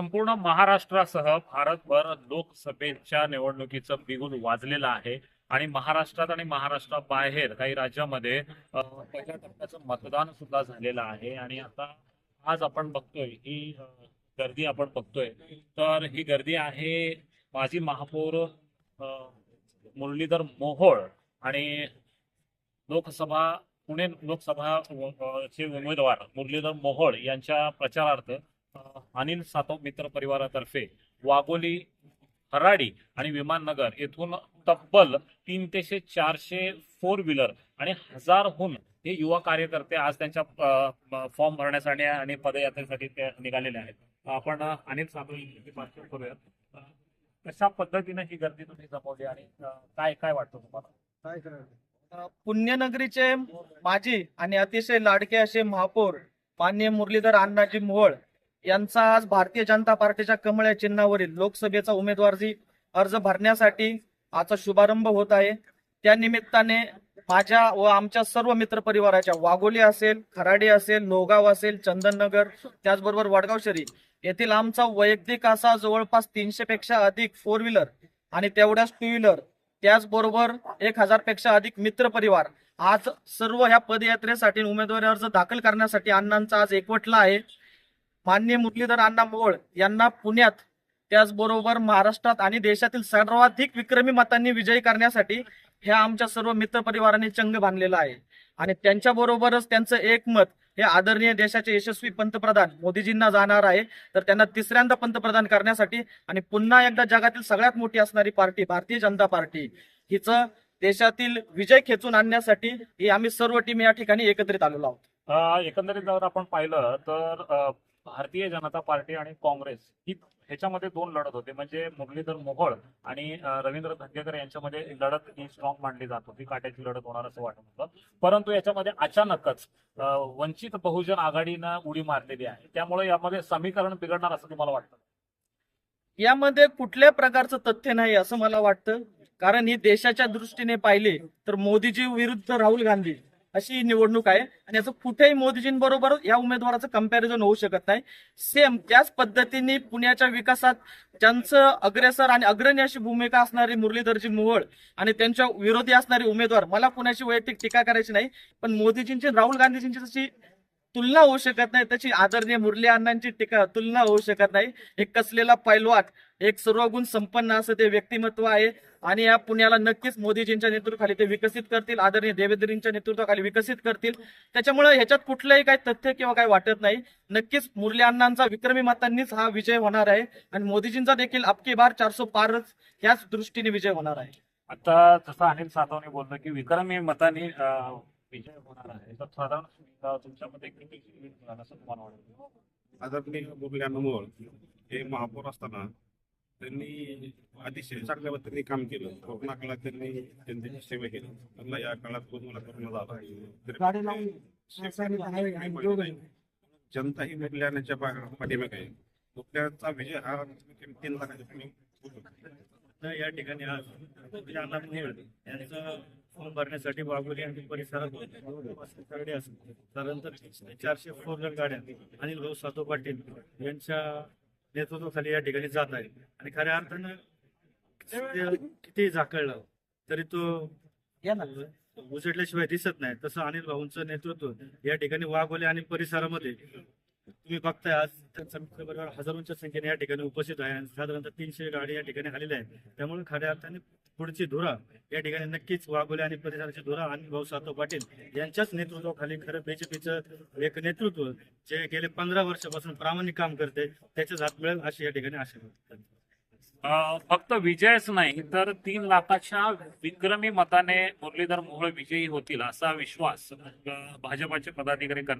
संपूर्ण महाराष्ट्रासह भारतभर लोकसभेच्या निवडणुकीचं बिगुल वाजलेलं आहे. आणि महाराष्ट्रात आणि महाराष्ट्राबाहेर काही राज्यामध्ये पहिल्या टप्प्याचं मतदान सुद्धा झालेलं आहे. आणि आता आज आपण बघतोय ही गर्दी आपण बघतोय. तर ही गर्दी आहे माजी महापौर मुरलीधर मोहोळ आणि लोकसभा पुणे लोकसभा चे उमेदवार मुरलीधर मोहोळ यांच्या प्रचारार्थ अनिल सातव मित्र परिवारातर्फे वाघोली हराडी आणि विमाननगर येथून तब्बल तीन तेशे चारशे फोर व्हीलर आणि हजारहून हे युवा कार्यकर्ते आज त्यांच्या फॉर्म भरण्यासाठी आणि पदयात्रेसाठी ते निघालेले आहेत. आपण अनिल सातव करूयात. कशा पद्धतीने ही गर्दी तुम्ही जमवली आणि काय काय वाटतं तुम्हाला? काय पुण्यनगरीचे माजी आणि अतिशय लाडके असे महापौर मान्य मुरलीधर अण्णाजी मोहोळ यांचा आज भारतीय जनता पार्टीच्या कमळ या चिन्हावरील लोकसभेचा उमेदवारी अर्ज भरण्यासाठी आजचा शुभारंभ होत आहे. त्या निमित्ताने माझ्या व आमच्या सर्व मित्र परिवाराच्या वाघोली असेल खराडी असेल लोगाव असेल चंदननगर त्याचबरोबर वडगाव शहरी येथील आमचा वैयक्तिक असा जवळपास तीनशे पेक्षा अधिक फोर व्हीलर आणि तेवढ्याच टू व्हीलर त्याचबरोबर एक हजारपेक्षा अधिक मित्र परिवार आज सर्व ह्या पदयात्रेसाठी उमेदवारी अर्ज दाखल करण्यासाठी अण्णांचा आज एकवटला आहे. माननीय मुरलीधर अण्णा मोहोळ यांना पुण्यात त्याचबरोबर महाराष्ट्रात आणि देशातील सर्वाधिक विक्रमी मतांनी विजयी करण्यासाठी ह्या आमच्या सर्व मित्र परिवारांनी चंग बांधलेला आहे. आणि त्यांच्या बरोबरच त्यांचं एक मत हे आदरणीय देशाचे यशस्वी पंतप्रधान मोदीजींना जाणार आहे तर त्यांना तिसऱ्यांदा पंतप्रधान करण्यासाठी आणि पुन्हा एकदा जगातील सगळ्यात मोठी असणारी पार्टी भारतीय जनता पार्टी हिचं देशातील विजय खेचून आणण्यासाठी ही आम्ही सर्व टीम या ठिकाणी एकत्रित आलेलो आहोत. एकंदरीत जर आपण पाहिलं तर भारतीय जनता पार्टी आणि काँग्रेस ही ह्याच्यामध्ये दोन लढत होते. म्हणजे मुरलीधर मोहोळ आणि रवींद्र धंगेकर यांच्यामध्ये लढत ही स्ट्रॉंग मांडली जात होती. काट्याची लढत होणार असं वाटत होतं. परंतु याच्यामध्ये अचानकच वंचित बहुजन आघाडीनं उडी मारलेली आहे. त्यामुळे यामध्ये समीकरण बिघडणार असं तुम्हाला वाटतं? यामध्ये कुठल्या प्रकारचं तथ्य नाही असं मला वाटतं. कारण ही देशाच्या दृष्टीने पाहिले तर मोदीजी विरुद्ध राहुल गांधी. अशी ही निवडणूक आहे. आणि याचं कुठेही मोदीजींबरोबर या उमेदवाराचं कंपॅरिझन होऊ शकत नाही. सेम त्याच पद्धतीने पुण्याच्या विकासात ज्यांचं अग्रेसर आणि अग्रणी अशी भूमिका असणारी मुरलीधरजी मोहोळ आणि त्यांच्या विरोधी असणारे उमेदवार मला कुणाची वैयक्तिक टीका करायची नाही पण मोदीजींची राहुल गांधीजींची जशी तुलना होऊ शकत नाही. त्याची आदरणीय मुरली अण्णांची टीका तुलना होऊ शकत नाही. एक कसलेला पैलवान एक सर्व गुण संपन्न असं ते व्यक्तिमत्व आहे. आणि या पुण्याला नक्कीच मोदीजींच्या नेतृत्वाखाली ते विकसित करतील आदरणीय देवेंद्रींच्या नेतृत्वाखाली विकसित करतील. त्याच्यामुळे ह्याच्यात कुठलंही काही तथ्य किंवा काही वाटत नाही. नक्कीच मुरली अण्णांचा विक्रमी मतांनीच हा विजय होणार आहे. आणि मोदीजींचा देखील अबकी बार चारसो पारच ह्याच दृष्टीने विजय होणार आहे. आता जसं अनिल साधवने बोललं की विक्रमी मताने विजय होणार आहे. तर साधारण तुमच्यामध्ये किती होईल असं तुम्हाला वाटतं? आदरणीय हे महापौर असताना त्यांनी अतिशय चांगल्या पद्धतीने काम केलं. कोरोना काळात त्यांनी जनतेची सेवा केली. त्यांना या काळात कोरोना कोरोना झाला जनता ही मुरल्याच्या पाठीमागे आहे. मुरल्याचा विजय हा तीन लाखाच्या या ठिकाणी आज यांचा भरण्यासाठी वाघोली आणि परिसरात त्यानंतर चारशे फोर व्हीलर गाड्या अनिल भाऊ सातो पाटील यांच्या नेतृत्वाखाली या ठिकाणी जात आहे आणि खऱ्या अर्थानं किती झाकळलं. तरी तो या ना. उचडल्याशिवाय दिसत नाही. तसं अनिल भाऊंचं नेतृत्व या ठिकाणी वाघोली आणि परिसरामध्ये तुम्ही बघताय आज त्यांचा मित्रपरिवार हजारोंच्या संख्येने या ठिकाणी उपस्थित आहे आणि साधारणतः तीनशे गाडी या ठिकाणी आलेल्या आहेत. त्यामुळे खऱ्या अर्थाने पुढची धुरा या ठिकाणी नक्कीच वागोले आणि प्रदेशाची धुरा आणि भाऊ सातो पाटील यांच्याच नेतृत्वाखाली खरं बीजेपीचं एक नेतृत्व जे गेले पंधरा वर्षापासून प्रामाणिक काम करते त्याच्याच हात मिळेल अशी या ठिकाणी आशा व्यक्त फक्त विजयच नाही तर तीन लाखाच्या विक्रमी मताने मुरलीधर मोहोळ विजयी होतील असा विश्वास भाजपाचे पदाधिकारी करणार